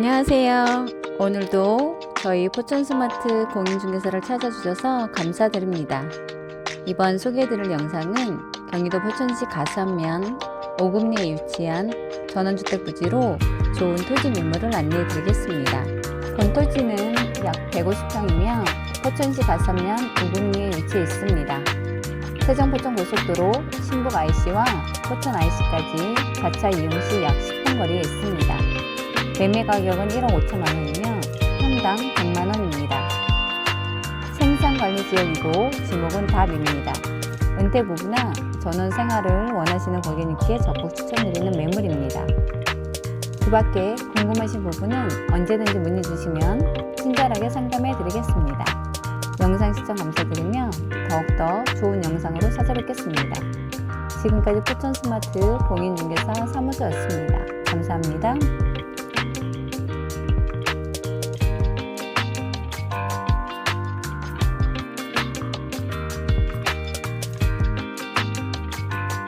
안녕하세요. 오늘도 저희 포천스마트 공인중개사를 찾아주셔서 감사드립니다. 이번 소개해드릴 영상은 경기도 포천시 가산면 오금리에 위치한 전원주택 부지로 좋은 토지 매물을 안내해드리겠습니다. 본 토지는 약 150평이며 포천시 가산면 오금리에 위치해 있습니다. 세정 포천 고속도로 신북 IC와 포천 IC까지 4차 이용 시 약 10분 거리에 있습니다. 매매 가격은 1억 5천만 원이며 평당 100만 원입니다. 생산 관리 지역이고 지목은 답입니다. 은퇴 부부나 전원 생활을 원하시는 고객님께 적극 추천드리는 매물입니다. 그 밖에 궁금하신 부분은 언제든지 문의 주시면 친절하게 상담해 드리겠습니다. 영상 시청 감사드리며 더욱더 좋은 영상으로 찾아뵙겠습니다. 지금까지 포천스마트 공인중개사 사무소였습니다. 감사합니다.